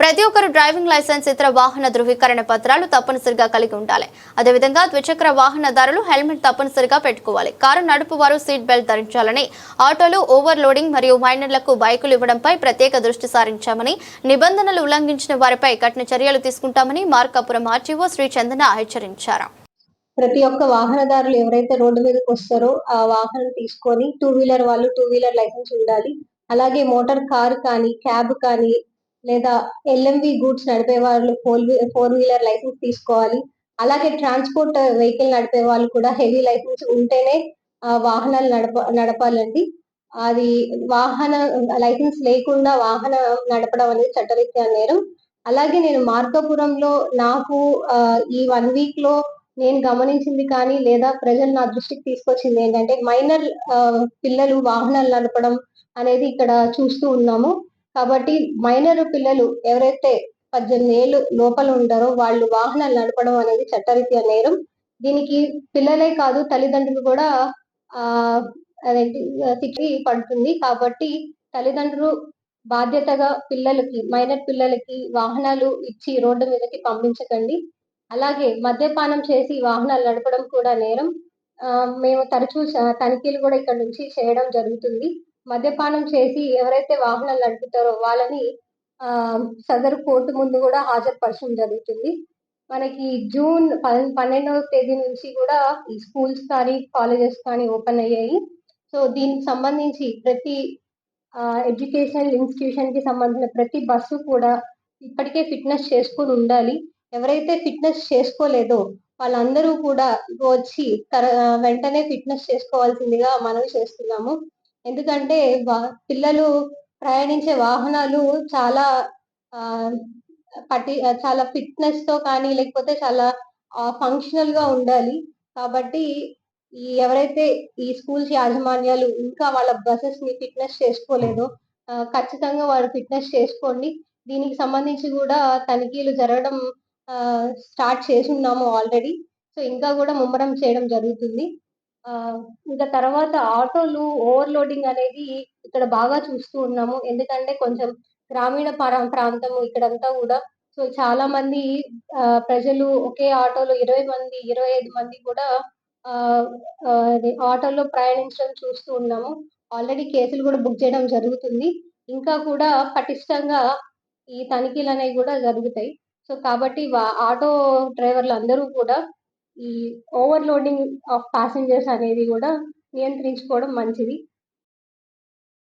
ప్రతి ఒక్కరు driving licence ఇతర వాహన ధృవీకరణ పత్రాలు తప్పనిసరిగా కలిగి ఉండాలి. అదేవిధంగా ద్విచక్ర వాహనదారులు హెల్మెట్ తప్పనిసరిగా పెట్టుకోవాలి. కారు నడుపు వారు సీట్ బెల్ట్ ధరించాలని ఆటోలు ఓవర్లోడింగ్ మరియు మైనర్లకు బైకులు ఇవ్వడంపై ప్రత్యేక దృష్టి సారించామని నిబంధనలు ఉల్లంఘించిన వారిపై కఠిన చర్యలు తీసుకుంటామని మార్కాపురం ఆర్టీఓ శ్రీ చందన హెచ్చరించారు. ప్రతి ఒక్క వాహనదారులు ఎవరైతే రోడ్డు మీదకి వస్తారో ఆ వాహనం తీసుకొని టూ వీలర్ వాళ్ళు టూ వీలర్ లైసెన్స్ ఉండాలి. అలాగే మోటార్ కార్ కానీ క్యాబ్ కానీ లేదా ఎల్ఎంవి గూడ్స్ నడిపే వాళ్ళు ఫోర్ ఫోర్ వీలర్ లైసెన్స్ తీసుకోవాలి. అలాగే ట్రాన్స్పోర్ట్ వెహికల్ నడిపే వాళ్ళు కూడా హెవీ లైసెన్స్ ఉంటేనే వాహనాలు నడప నడపాలండి. అది వాహన లైసెన్స్ లేకుండా వాహనం నడపడం అనేది చట్టరీత్యా నేరం. అలాగే నేను మార్కాపురంలో నాకు ఈ వన్ వీక్లో నేను గమనించింది కానీ లేదా ప్రజలు నా దృష్టికి తీసుకొచ్చింది ఏంటంటే మైనర్ పిల్లలు వాహనాలు నడపడం అనేది ఇక్కడ చూస్తూ ఉన్నాము. కాబట్టి మైనర్ పిల్లలు ఎవరైతే పద్దెనిమిది ఏళ్ళు లోపల ఉంటారో వాళ్ళు వాహనాలు నడపడం అనేది చట్టరీత్యా నేరం. దీనికి పిల్లలే కాదు తల్లిదండ్రులు కూడా ఆ అదేంటి తిట్టి పడుతుంది. కాబట్టి తల్లిదండ్రులు బాధ్యతగా పిల్లలకి మైనర్ పిల్లలకి వాహనాలు ఇచ్చి రోడ్డు మీదకి పంపించకండి. అలాగే మద్యపానం చేసి వాహనాలు నడపడం కూడా నేరం. ఆ, మేము తరచూ తనిఖీలు కూడా ఇక్కడ నుంచి చేయడం జరుగుతుంది. మద్యపానం చేసి ఎవరైతే వాహనాలు నడుపుతారో వాళ్ళని ఆ సదరు కోర్టు ముందు కూడా హాజరుపరచడం జరుగుతుంది. మనకి జూన్ పన్నెండవ తేదీ నుంచి కూడా ఈ స్కూల్స్ కానీ కాలేజెస్ కానీ ఓపెన్ అయ్యాయి. సో దీనికి సంబంధించి ప్రతి ఎడ్యుకేషనల్ ఇన్స్టిట్యూషన్కి సంబంధించిన ప్రతి బస్సు కూడా ఇప్పటికే ఫిట్నెస్ చేసుకుని ఉండాలి. ఎవరైతే ఫిట్నెస్ చేసుకోలేదో వాళ్ళందరూ కూడా వచ్చి తర- వెంటనే ఫిట్నెస్ చేసుకోవాల్సిందిగా మనవి చేస్తున్నాము. ఎందుకంటే పిల్లలు ప్రయాణించే వాహనాలు చాలా ఆ చాలా ఫిట్నెస్తో కానీ లేకపోతే చాలా ఫంక్షనల్గా ఉండాలి. కాబట్టి ఈ ఎవరైతే ఈ స్కూల్స్ యాజమాన్యాలు ఇంకా వాళ్ళ బసెస్ని ఫిట్నెస్ చేసుకోలేదో ఖచ్చితంగా వాళ్ళు ఫిట్నెస్ చేసుకోండి. దీనికి సంబంధించి కూడా తనిఖీలు జరగడం స్టార్ట్ చేసి ఉన్నాము ఆల్రెడీ. సో ఇంకా కూడా ముమ్మరం చేయడం జరుగుతుంది. ఇంకా తర్వాత ఆటోలు ఓవర్లోడింగ్ అనేది ఇక్కడ బాగా చూస్తూ ఉన్నాము. ఎందుకంటే కొంచెం గ్రామీణ ప్రాం- ప్రాంతము ఇక్కడంతా కూడా. సో చాలా మంది ఆ, ప్రజలు ఒకే ఆటోలో ఇరవై మంది ఇరవై ఐదు మంది కూడా ఆటోలో ప్రయాణించడం చూస్తూ ఉన్నాము. ఆల్రెడీ కేసులు కూడా బుక్ చేయడం జరుగుతుంది. ఇంకా కూడా పటిష్టంగా ఈ తనిఖీలు అనేవి కూడా జరుగుతాయి. సో కాబట్టి వా- ఆటో డ్రైవర్లు అందరూ కూడా ఈ ఓవర్లోడింగ్ ఆఫ్ ప్యాసింజర్స్ అనేది కూడా నియంత్రించుకోవడం మంచిది.